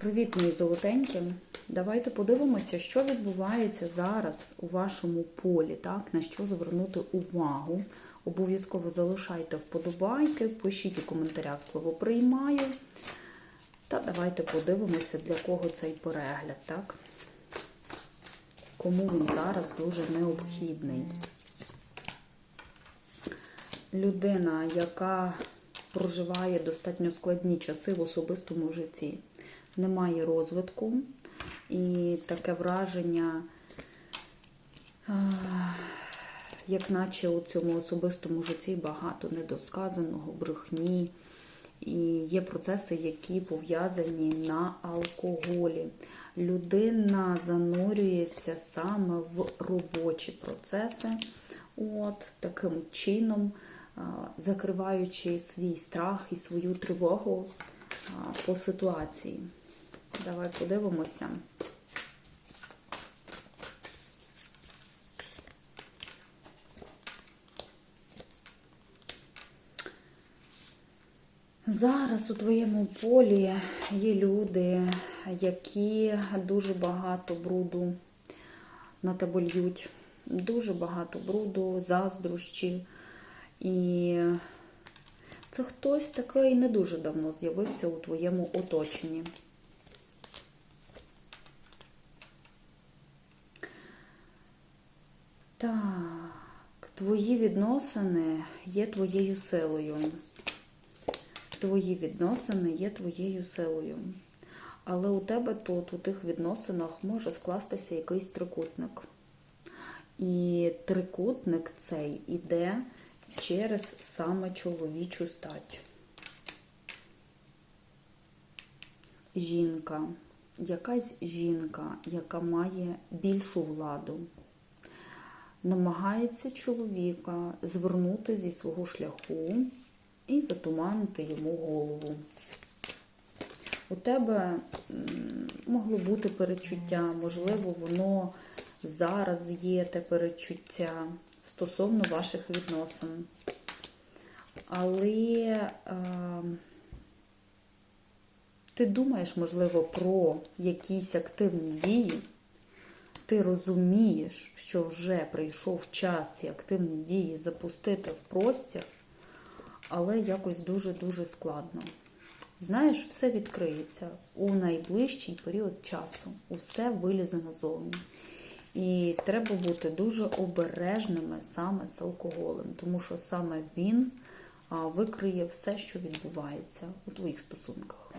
Привіт, мої золотенькі. Давайте подивимося, що відбувається зараз у вашому полі, так? на що звернути увагу. Обов'язково залишайте вподобайки, пишіть у коментарях слово приймаю. Та давайте подивимося, для кого цей перегляд, так? Кому він зараз дуже необхідний. Людина, яка проживає достатньо складні часи в особистому житті, немає розвитку і таке враження, як наче у цьому особистому житті багато недосказаного, брехні. І є процеси, які пов'язані на алкоголі. Людина занурюється саме в робочі процеси, от таким чином, закриваючи свій страх і свою тривогу по ситуації. Давай подивимося. Зараз у твоєму полі є люди, які дуже багато бруду на тебе льють. Дуже багато бруду, заздрощі. І це хтось такий не дуже давно з'явився у твоєму оточенні. Так, твої відносини є твоєю силою. Твої відносини є твоєю силою. Але у тебе тут, у тих відносинах, може скластися якийсь трикутник. І трикутник цей іде через саме чоловічу стать. Жінка, якась жінка, яка має більшу владу, намагається чоловіка звернути зі свого шляху і затуманити йому голову. У тебе могло бути перечуття, можливо, воно зараз є те перечуття стосовно ваших відносин. Але е, ти думаєш, можливо, про якісь активні дії. Ти розумієш, що вже прийшов час ці активні дії запустити в простір, але якось дуже-дуже складно. Знаєш, все відкриється у найближчий період часу. Усе вилізе назовні. І треба бути дуже обережними саме з алкоголем, тому що саме він викриє все, що відбувається у твоїх стосунках.